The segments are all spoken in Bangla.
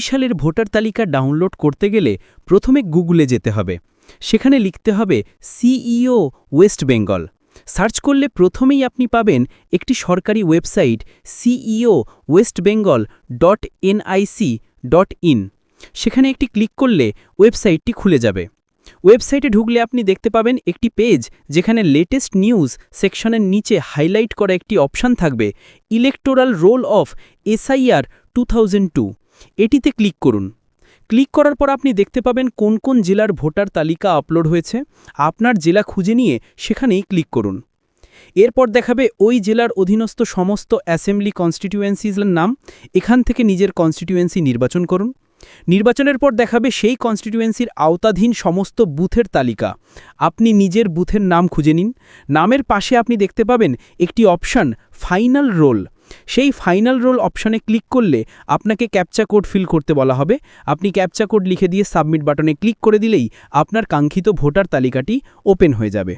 সালের ভোটার তালিকা ডাউনলোড করতে গেলে প্রথমে গুগলে যেতে হবে। সেখানে লিখতে হবে, সিইও ওয়েস্ট বেঙ্গল। সার্চ করলে প্রথমেই আপনি পাবেন একটি সরকারি website, CEO West Bengal dot NIC dot in. সেখানে একটি ক্লিক করলে ওয়েবসাইটটি খুলে যাবে। ওয়েবসাইটে ঢুকলে আপনি দেখতে পাবেন একটি পেজ, যেখানে লেটেস্ট নিউজ সেকশনের নিচে হাইলাইট করা একটি অপশান থাকবে, electoral roll of SIR two. এটিতে ক্লিক করুন। ক্লিক করার পর আপনি দেখতে পাবেন কোন কোন জেলার ভোটার তালিকা আপলোড হয়েছে। আপনার জেলা খুঁজে নিয়ে সেখানেই ক্লিক করুন। এরপর দেখাবে ওই জেলার অধীনস্থ সমস্ত অ্যাসেম্বলি কনস্টিটিউয়েন্সিজের নাম। এখান থেকে নিজের কনস্টিটিউয়েন্সি নির্বাচন করুন। নির্বাচনের পর দেখাবে সেই কনস্টিটিউয়েন্সির আওতাধীন সমস্ত বুথের তালিকা। আপনি নিজের বুথের নাম খুঁজে নিন। নামের পাশে আপনি দেখতে পাবেন একটি অপশান, ফাইনাল রোল। সেই ফাইনাল রোল অপশনে ক্লিক করলে আপনাকে ক্যাপচা কোড ফিল করতে বলা হবে। আপনি ক্যাপচা কোড লিখে দিয়ে সাবমিট বাটনে ক্লিক করে দিলেই আপনার কাঙ্ক্ষিত ভোটার তালিকাটি ওপেন হয়ে যাবে।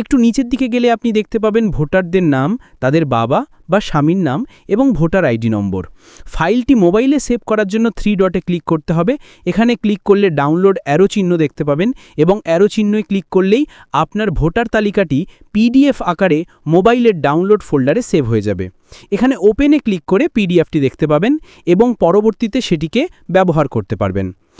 একটু নিচের দিকে গেলে আপনি দেখতে পাবেন ভোটারদের নাম, তাদের বাবা বা স্বামীর নাম এবং ভোটার আইডি নম্বর। ফাইলটি মোবাইলে সেভ করার জন্য থ্রি ডটে ক্লিক করতে হবে। এখানে ক্লিক করলে ডাউনলোড অ্যারো চিহ্ন দেখতে পাবেন এবং অ্যারো চিহ্নয় ক্লিক করলেই আপনার ভোটার তালিকাটি পিডিএফ আকারে মোবাইলের ডাউনলোড ফোল্ডারে সেভ হয়ে যাবে। এখানে ওপেনে ক্লিক করে পিডিএফটি দেখতে পাবেন এবং পরবর্তীতে সেটিকে ব্যবহার করতে পারবেন।